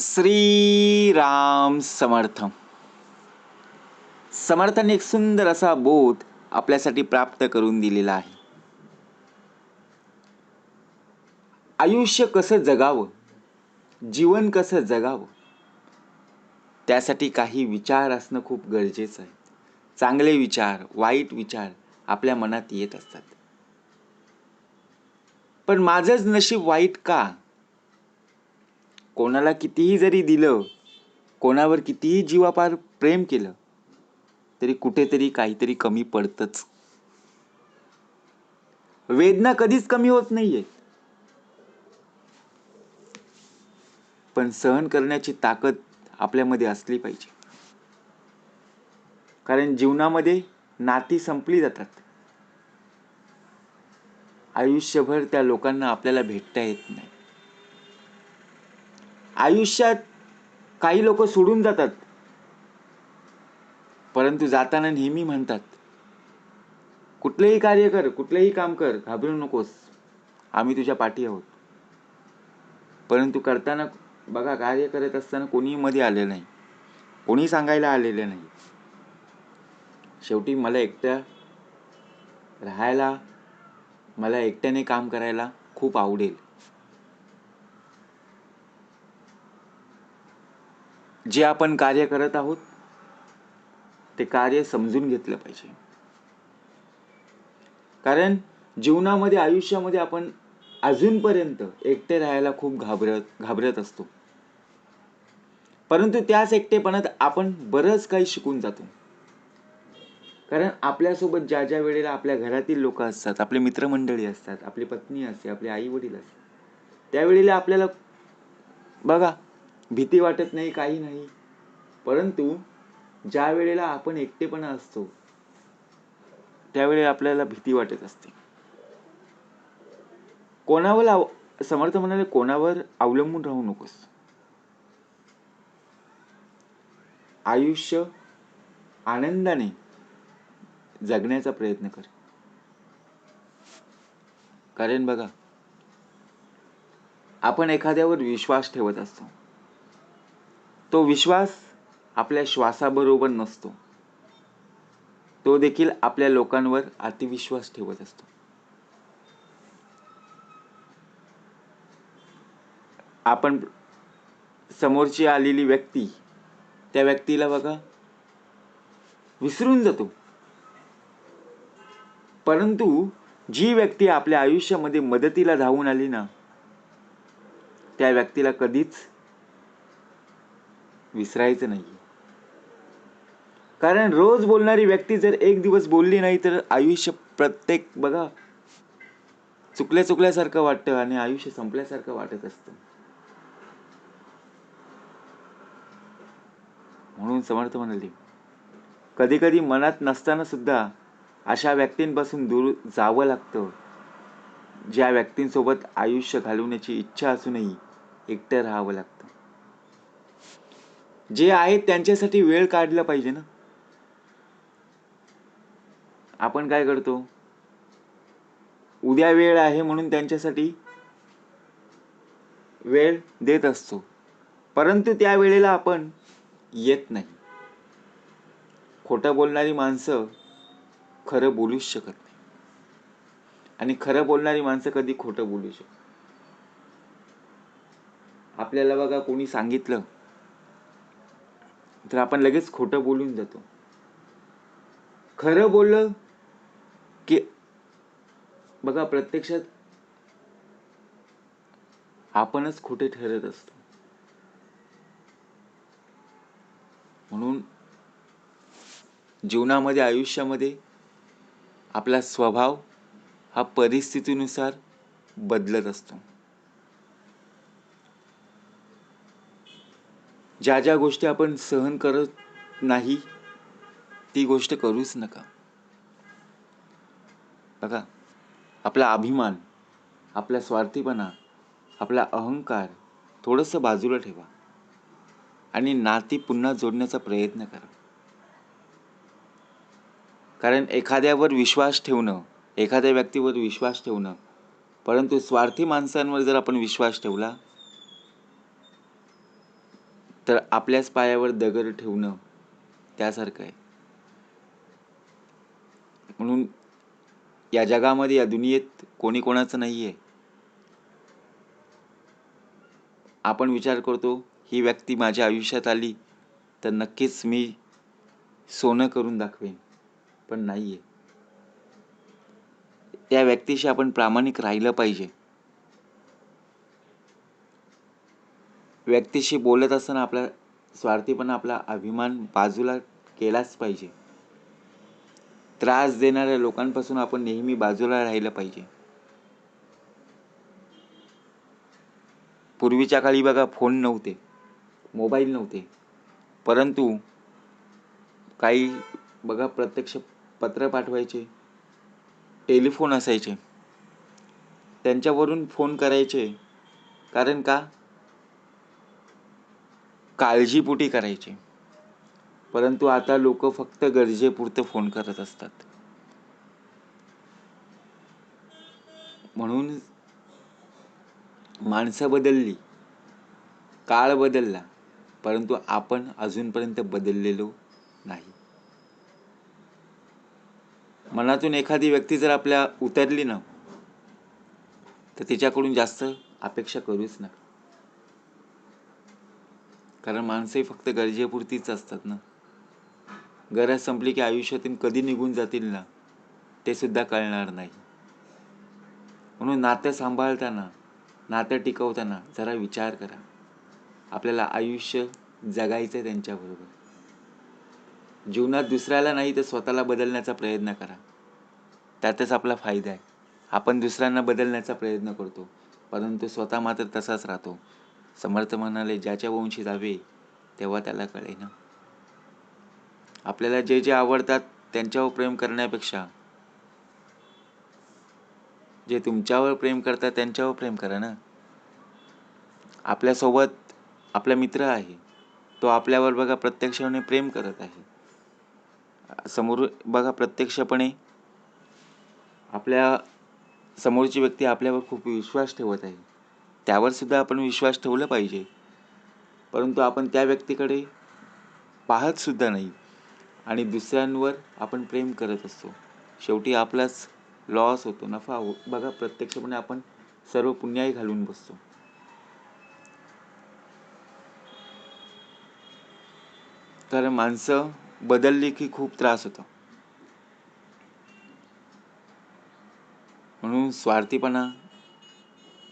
श्रीराम समर्थ. समर्थाने एक सुंदर असा बोध आपल्यासाठी प्राप्त करून दिलेला आहे. आयुष्य कसं जगावं? जीवन कसं जगावं? त्यासाठी काही विचार असणं खूप गरजेचं आहे. चांगले विचार वाईट विचार आपल्या मनात येत असतात. पण माझंच नशीब वाईट का? कोणाला कितीही जरी दिलं कोणावर कितीही जीवापार प्रेम केलं तरी कुठेतरी काहीतरी कमी पडतंच. वेदना कधीच कमी होत नाहीये. पण सहन करण्याची ताकद आपल्यामध्ये असली पाहिजे. कारण जीवनामध्ये नाती संपली जातात. आयुष्यभर त्या लोकांना आपल्याला भेटता येत नाही. आयुष्यात काही लोक सोडून जातात. परंतु जाताना नेहमी म्हणतात कुठलेही कार्य कर कुठलेही काम कर घाबरू नकोस. आम्ही तुझ्या पाठी आहोत. परंतु करताना बघा कार्य करत असताना कोणीही मध्ये आलेलं नाही. कोणी सांगायला आलेले नाही. शेवटी मला एकट्या राहायला मला एकट्याने काम करायला खूप आवडेल. जे आपण कार्य करत आहोत ते कार्य समजून घेतलं पाहिजे. कारण जीवनामध्ये आयुष्यामध्ये आपण अजूनपर्यंत एकटे राहायला खूप घाबरत घाबरत असतो. परंतु त्याच एकटेपणात आपण बरंच काही शिकून जातो. कारण आपल्यासोबत ज्या ज्या वेळेला आपल्या घरातील लोक असतात आपले मित्रमंडळी असतात आपली पत्नी असते आपले आई वडील असतात त्यावेळेला आपल्याला बघा भीती वाटत नाही काही नाही. परंतु ज्या वेळेला आपण एकटेपणा असतो त्यावेळेला आपल्याला भीती वाटत असते. कोणावर आव समर्थ म्हणाले कोणावर अवलंबून राहू नकोस. आयुष्य आनंदाने जगण्याचा प्रयत्न कर. कारण बघा आपण एखाद्यावर विश्वास ठेवत असतो. तो विश्वास आपल्या श्वासाबरोबर नसतो. तो देखील आपल्या लोकांवर अतिविश्वास ठेवत असतो. आपण समोरची आलेली व्यक्ती त्या व्यक्तीला बघा विसरून जातो. परंतु जी व्यक्ती आपल्या आयुष्यामध्ये मदतीला धावून आली ना त्या व्यक्तीला कधीच विसरायचं नाही. कारण रोज बोलणारी व्यक्ती जर एक दिवस बोलली नाही तर आयुष्य प्रत्येक बघा चुकल्या चुकल्यासारखं वाटतं आणि आयुष्य संपल्यासारखं वाटत असतं. म्हणून समर्थ म्हणाले कधी कधी मनात नसताना सुद्धा अशा व्यक्तींपासून दूर जावं लागतं. ज्या व्यक्तींसोबत आयुष्य घालवण्याची इच्छा असूनही एकटं राहावं लागतं. जे आहेत त्यांच्यासाठी वेळ काढला पाहिजे ना. आपण काय करतो? उद्या वेळ आहे म्हणून त्यांच्यासाठी वेळ देत असतो. परंतु त्या वेळेला आपण येत नाही. खोटं बोलणारी माणसं खरं बोलूच शकत नाही. आणि खरं बोलणारी माणसं कधी खोटं बोलू शकत आपल्याला बघा कोणी सांगितलं तर आपण लगेच खोटं बोलून जातो. खरं बोललं की बघा प्रत्यक्षात आपणच खोटे ठरत असतो. म्हणून जीवनामध्ये आयुष्यामध्ये आपला स्वभाव हा परिस्थितीनुसार बदलत असतो. ज्या ज्या गोष्टी आपण सहन करत नाही ती गोष्ट करूच नका. बघा आपला अभिमान आपला स्वार्थीपणा आपला अहंकार थोडंसं बाजूला ठेवा. आणि नाती पुन्हा जोडण्याचा प्रयत्न करा. कारण एखाद्यावर विश्वास ठेवणं एखाद्या व्यक्तीवर विश्वास ठेवणं परंतु स्वार्थी माणसांवर जर आपण विश्वास ठेवला तर आपल्याच पायावर दगड ठेवणं त्यासारखं आहे. म्हणून या जगामध्ये या दुनियेत कोणी कोणाचं नाही आहे आपण विचार करतो ही व्यक्ती माझ्या आयुष्यात आली तर नक्कीच मी सोनं करून दाखवेन पण नाही आहे त्या व्यक्तीशी आपण प्रामाणिक राहिलं पाहिजे. व्यक्तीशी बोलत असताना आपला स्वार्थीपणा आपला अभिमान बाजूला केलाच पाहिजे. त्रास देणाऱ्या लोकांपासून आपण नेहमी बाजूला राहिलं पाहिजे. पूर्वीच्या काळी बघा फोन नव्हते मोबाईल नव्हते. परंतु काही बघा प्रत्यक्ष पत्र पाठवायचे टेलिफोन असायचे. त्यांच्यावरून फोन करायचे. कारण का? काळजीपोटी करायचे. परंतु आता लोक फक्त गरजेपुरतं फोन करत असतात. म्हणून माणसं बदलली. काळ बदलला. परंतु आपण अजूनपर्यंत बदललेलो नाही. मनातून एखादी व्यक्ती जर आपल्या उतरली ना तर तिच्याकडून जास्त अपेक्षा करूच नका. कारण माणसंही फक्त गरजेपुरतीच असतात ना. गरज संपली की आयुष्यातून कधी निघून जातील ना ते सुद्धा कळणार नाही. म्हणून नातं सांभाळताना नातं टिकवताना जरा विचार करा. आपल्याला आयुष्य जगायचं त्यांच्याबरोबर. जीवनात दुसऱ्याला नाही तर स्वतःला बदलण्याचा प्रयत्न करा. त्यातच आपला फायदा आहे. आपण दुसऱ्यांना बदलण्याचा प्रयत्न करतो परंतु स्वतः मात्र तसाच राहतो. समर्थ म्हणाले ज्याच्या वंशी जावे तेव्हा त्याला कळे ना. आपल्याला जे जे आवडतात त्यांच्यावर प्रेम करण्यापेक्षा जे तुमच्यावर प्रेम करतात त्यांच्यावर प्रेम करा ना. आपल्यासोबत आपला मित्र आहे तो आपल्यावर बघा प्रत्यक्षपणे प्रेम करत आहे. समोर बघा प्रत्यक्षपणे आपल्या समोरची व्यक्ती आपल्यावर खूप विश्वास ठेवत आहे. त्यावर सुद्धा आपण विश्वास ठेवला पाहिजे. परंतु आपण त्या व्यक्तीकडे पाहत सुद्धा नाही आणि दुसऱ्यांवर आपण प्रेम करत असतो. शेवटी आपलाच लॉस होतो नफा हो बघा प्रत्यक्षपणे आपण सर्व पुण्याही घालून बसतो. कारण माणसं बदलली की खूप त्रास होतो. म्हणून स्वार्थीपणा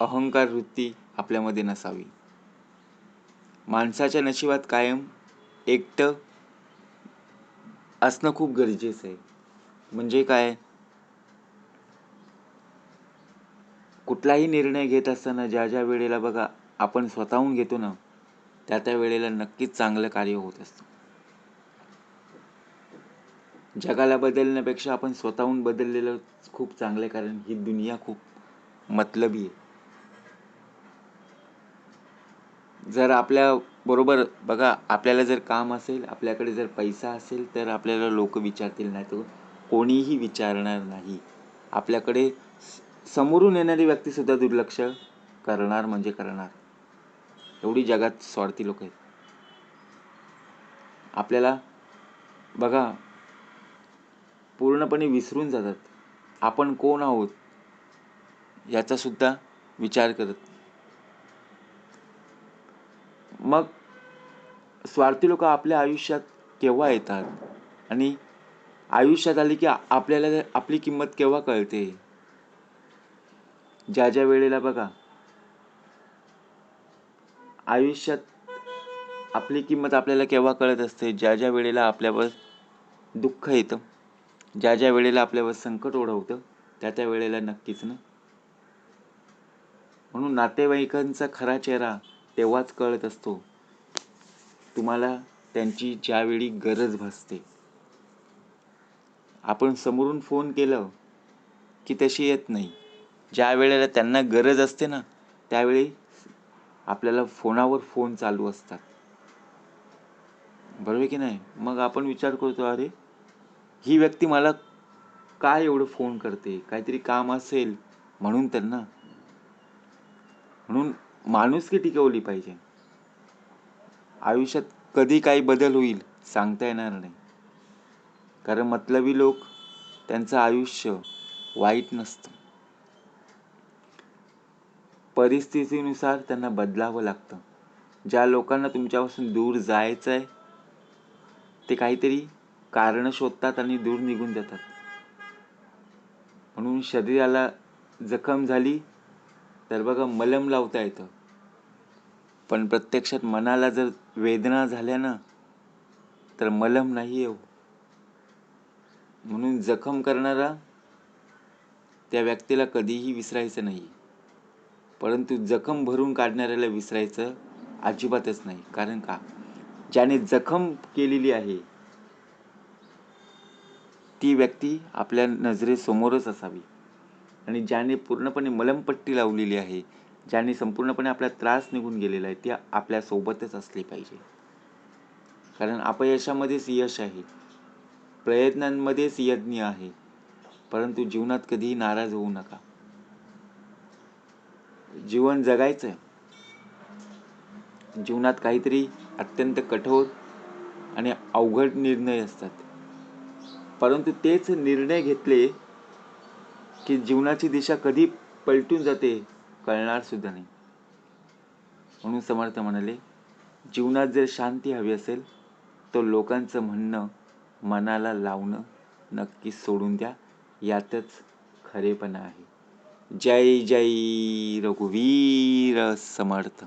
अहंकार वृत्ती आपल्यामध्ये नसावी. माणसाच्या नशिबात कायम एकटं असणं खूप गरजेचं आहे. म्हणजे काय? कुठलाही निर्णय घेत असताना ज्या ज्या वेळेला बघा आपण स्वतःहून घेतो ना त्या त्या वेळेला नक्कीच चांगलं कार्य होत असतं. जगाला बदलण्यापेक्षा आपण स्वतःहून बदललेलं खूप चांगलं कारण ही दुनिया खूप मतलबी आहे. जर आपल्या बरोबर बघा आपल्याला जर काम असेल आपल्याकडे जर पैसा असेल तर आपल्याला लोक विचारतील नाही तर कोणीही विचारणार नाही. आपल्याकडे समोरून येणारी व्यक्तीसुद्धा दुर्लक्ष करणार म्हणजे करणार. एवढी जगात स्वार्थी लोक आहेत. आपल्याला बघा पूर्णपणे विसरून जातात. आपण कोण आहोत? याचासुद्धा विचार करत मग स्वार्थी लोक आपल्या आयुष्यात केव्हा येतात? आणि आयुष्यात आली की आपल्याला आपली किंमत केव्हा कळते? ज्या ज्या वेळेला बघा आयुष्यात आपली किंमत आपल्याला केव्हा कळत असते? ज्या ज्या वेळेला आपल्यावर दुःख येतं ज्या ज्या वेळेला आपल्यावर संकट ओढवतं त्या त्या वेळेला नक्कीच ना. म्हणून नातेवाईकांचा खरा चेहरा तेव्हाच कळत असतो. तुम्हाला त्यांची ज्यावेळी गरज भासते. आपण समोरून फोन केलं की तशी येत नाही. ज्या वेळेला त्यांना गरज असते ना त्यावेळी आपल्याला फोनावर फोन चालू असतात. बरोबर की नाही? मग आपण विचार करतो अरे ही व्यक्ती मला काय एवढं फोन करते? काहीतरी काम असेल म्हणून त्यांना. म्हणून माणुसकी टिकवली पाहिजे. आयुष्यात कधी काही बदल होईल सांगता येणार नाही. कारण मतलबी लोक त्यांचं आयुष्य वाईट नसतं. परिस्थितीनुसार त्यांना बदलावं लागतं. ज्या लोकांना तुमच्यापासून दूर जायचं आहे ते काहीतरी कारण शोधतात आणि दूर निघून जातात. म्हणून शरीराला जखम झाली तर बघा मलम लावता येतं. पण प्रत्यक्षात मनाला जर वेदना झाल्या ना तर मलम नाही येऊ हो. म्हणून जखम करणारा त्या व्यक्तीला कधीही विसरायचं नाही. परंतु जखम भरून काढणाऱ्याला विसरायचं अजिबातच नाही. कारण का? ज्याने जखम केलेली आहे ती व्यक्ती आपल्या नजरेसमोरच असावी. आणि ज्याने पूर्णपणे मलमपट्टी लावलेली आहे ज्यांनी संपूर्णपणे आपला त्रास निघून गेलेला आहे ती आपल्यासोबतच असली पाहिजे. कारण अपयशामध्येच यश आहे. प्रयत्नांमध्येच यज्ञ आहे. परंतु जीवनात कधीही नाराज होऊ नका. जीवन जगायचं आहे जीवनात काहीतरी अत्यंत कठोर आणि अवघड निर्णय असतात. परंतु तेच निर्णय घेतले की जीवनाची दिशा कधी पलटून जाते कळणार सुद्धा नाही. म्हणून समर्थ म्हणाले जीवनात जर शांती हवी असेल तर लोकांचं म्हणणं मनाला लावणं नक्की सोडून द्या. यातच खरेपणा आहे. जय जय रघुवीर समर्थ.